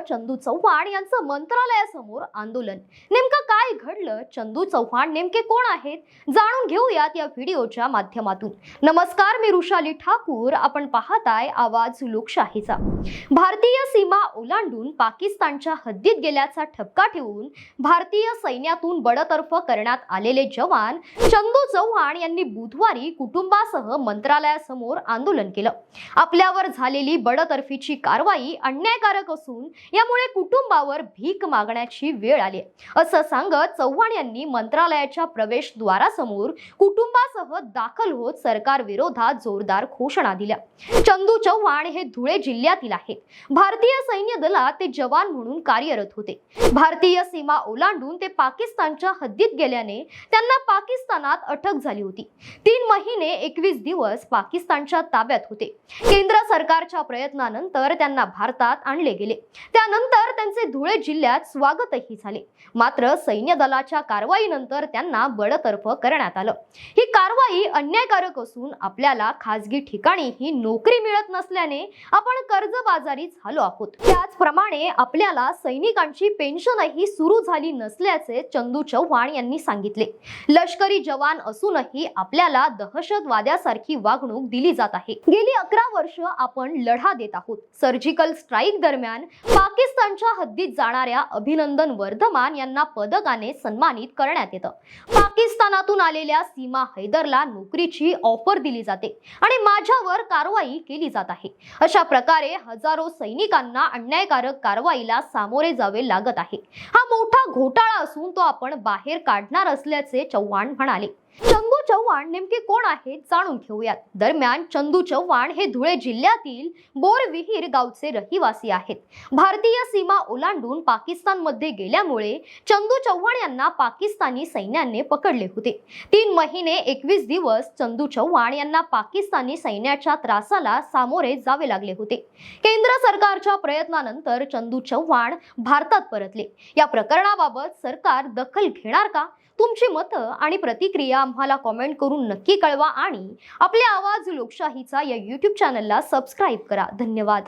चंदू चव्हाण यांचं मंत्रालयासमोर आंदोलन. नेमकं काय घडलं? चंदू चव्हाण नेमके कोण आहेत? जाणून घेऊयात या व्हिडिओच्या माध्यमातून. नमस्कार मी ऋषाली ठाकूर. आपण पाहताय आवाज लोकशाहीचा. भारतीय सीमा ओलांडून पाकिस्तानच्या हद्दीत गेल्याचा ठपका ठेवून भारतीय सैन्यातून बडतर्फ करण्यात आलेले जवान चंदू चव्हाण यांनी बुधवारी कुटुंबासह मंत्रालयासमोर आंदोलन केलं. आपल्यावर झालेली बडतर्फीची कारवाई अन्यायकारक असून यामुळे कुटुंबावर भीक मागण्याची वेळ आली असं सांगत चव्हाण चव्हाण यांनी मंत्रालयाच्या प्रवेशद्वारासमोर कुटुंबासह दाखल होत सरकार विरोधात जोरदार घोषणा दिल्या. चंदू चव्हाण हे धुळे जिल्ह्यातील आहेत. भारतीय सैन्य दलात ते जवान म्हणून कार्यरत होते. भारतीय सीमा ओलांडून ते पाकिस्तानच्या हद्दीत गेल्याने त्यांना पाकिस्तानात अटक झाली होती. तीन महिने एकवीस दिवस पाकिस्तानच्या ताब्यात होते. केंद्र सरकारच्या प्रयत्नानंतर त्यांना भारतात आणले गेले. त्यानंतर त्यांचे धुळे जिल्ह्यात स्वागतही झाले. मात्र सैन्य दलाच्या कारवाईनंतर त्यांना बडतर्फ करण्यात आलं. ही कारवाई अन्यायकारक असून आपल्याला खासगी ठिकाणी ही नोकरी मिळत नसल्याने आपण कर्जबाजारी झालो आहोत. त्याचप्रमाणे आपल्याला सैनिकांची पेन्शनही सुरू झाली नसल्याचे चंदू चव्हाण यांनी सांगितले. लष्करी जवान असूनही आपल्याला दहशतवाद्यासारखी वागणूक दिली जात आहे. गेली अकरा वर्ष आपण लढा देत आहोत. सर्जिकल स्ट्राईक दरम्यान पाकिस्तानच्या हद्दीत जाणाऱ्या अभिनंदन वर्धमान यांना पदकाने सन्मानित करण्यात येतं. पाकिस्तानातून आलेल्या सीमा हैदरला नोकरीची ऑफर दिली जाते आणि माझ्यावर कारवाई केली जात आहे. अशा प्रकारे हजारो सैनिकांना अन्यायकारक कारवाईला सामोरे जावे लागत आहे. हा मोठा घोटाळा असून तो आपण बाहेर काढणार असल्याचे चव्हाण म्हणाले. चंदू चव्हाण नेमके कोण आहेत जाणून घेऊयात. दरम्यान चंदू चव्हाण हे धुळे जिल्ह्यातील बोरविहीर गावचे रहिवासी आहेत. भारतीय सीमा ओलांडून पाकिस्तानमध्ये गेल्यामुळे चंदू चव्हाण यांना पाकिस्तानी सैन्याने पकडले होते. तीन महिने एकवीस दिवस चंदू चव्हाण यांना पाकिस्तानी सैन्याच्या त्रासाला सामोरे जावे लागले होते. केंद्र सरकारच्या प्रयत्नानंतर चंदू चव्हाण भारतात परतले. या प्रकरणाबाबत सरकार दखल घेणार का? तुमची मतं आणि प्रतिक्रिया आम्हाला कॉमेंट करून नक्की कळवा आणि आपले आवाज लोकशाहीचा या यूट्यूब चॅनलला सबस्क्राईब करा. धन्यवाद.